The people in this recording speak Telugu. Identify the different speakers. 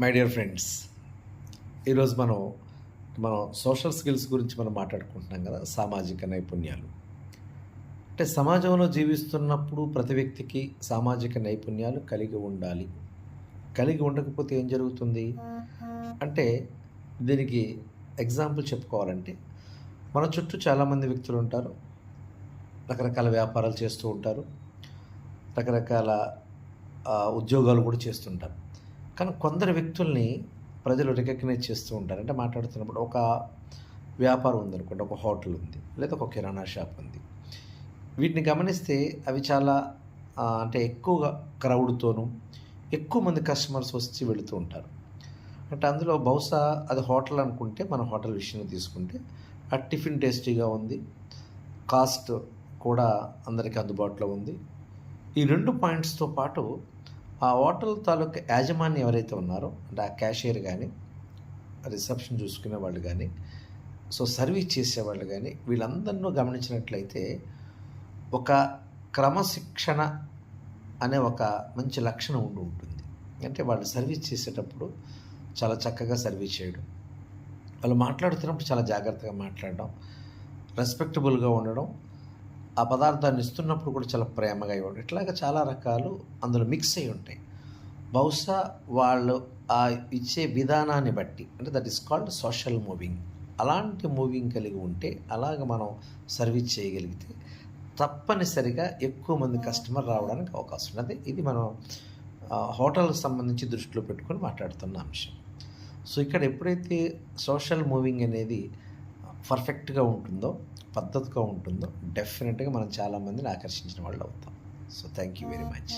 Speaker 1: మై డియర్ ఫ్రెండ్స్ ఈరోజు మనం మనం సోషల్ స్కిల్స్ గురించి మనం మాట్లాడుకుంటున్నాం కదా సామాజిక నైపుణ్యాలు. అంటే సమాజంలో జీవిస్తున్నప్పుడు ప్రతి వ్యక్తికి సామాజిక నైపుణ్యాలు కలిగి ఉండాలి. కలిగి ఉండకపోతే ఏం జరుగుతుంది? అంటే దీనికి ఎగ్జాంపుల్ చెప్పుకోవాలంటే మన చుట్టూ చాలామంది వ్యక్తులు ఉంటారు. రకరకాల వ్యాపారాలు చేస్తూ ఉంటారు. రకరకాల ఉద్యోగాలు కూడా చేస్తుంటారు. కానీ కొందరు వ్యక్తుల్ని ప్రజలు రికగ్నైజ్ చేస్తూ ఉంటారు. అంటే మాట్లాడుతున్నప్పుడు ఒక వ్యాపారం ఉందనుకోండి ఒక హోటల్ ఉంది లేదా ఒక కిరాణా షాప్ ఉంది. వీటిని గమనిస్తే అవి చాలా అంటే ఎక్కువగా క్రౌడ్తోనూ ఎక్కువ మంది కస్టమర్స్ వచ్చి వెళుతూ ఉంటారు. అంటే అందులో బహుశా అది హోటల్ అనుకుంటే మన హోటల్ విషయంలో తీసుకుంటే ఆ టిఫిన్ టేస్టీగా ఉంది కాస్ట్ కూడా అందరికీ అందుబాటులో ఉంది. ఈ రెండు పాయింట్స్తో పాటు ఆ హోటల్ తాలూకా యాజమాన్యం ఎవరైతే ఉన్నారో అంటే ఆ క్యాషియర్ కానీ రిసెప్షన్ చూసుకునే వాళ్ళు కానీ సో సర్వీస్ చేసేవాళ్ళు కానీ వీళ్ళందరినూ గమనించినట్లయితే ఒక క్రమశిక్షణ అనే ఒక మంచి లక్షణం ఉండి ఉంటుంది. అంటే వాళ్ళు సర్వీస్ చేసేటప్పుడు చాలా చక్కగా సర్వీస్ చేయడం. వాళ్ళు మాట్లాడుతున్నప్పుడు చాలా జాగ్రత్తగా మాట్లాడడం. రెస్పెక్టబుల్గా ఉండడం. ఆ పదార్థాన్ని ఇస్తున్నప్పుడు కూడా చాలా ప్రేమగా ఇవ్వడం. ఇట్లాగా చాలా రకాలు అందులో మిక్స్ అయి ఉంటాయి. బహుశా వాళ్ళు ఆ ఇచ్చే విధానాన్ని బట్టి అంటే that is called social moving అలాంటి మూవింగ్ కలిగి ఉంటే అలాగ మనం సర్వీస్ చేయగలిగితే తప్పనిసరిగా ఎక్కువ మంది కస్టమర్ రావడానికి అవకాశం ఉన్నది ఇది మనం హోటల్కి సంబంధించి దృష్టిలో పెట్టుకొని మాట్లాడుతున్న అంశం. సో ఇక్కడ ఎప్పుడైతే సోషల్ మూవింగ్ అనేది పర్ఫెక్ట్గా ఉంటుందో పద్ధతిగా ఉంటుందో డెఫినెట్గా మనం చాలామందిని ఆకర్షించిన వాళ్ళు అవుతాం so thank you very much.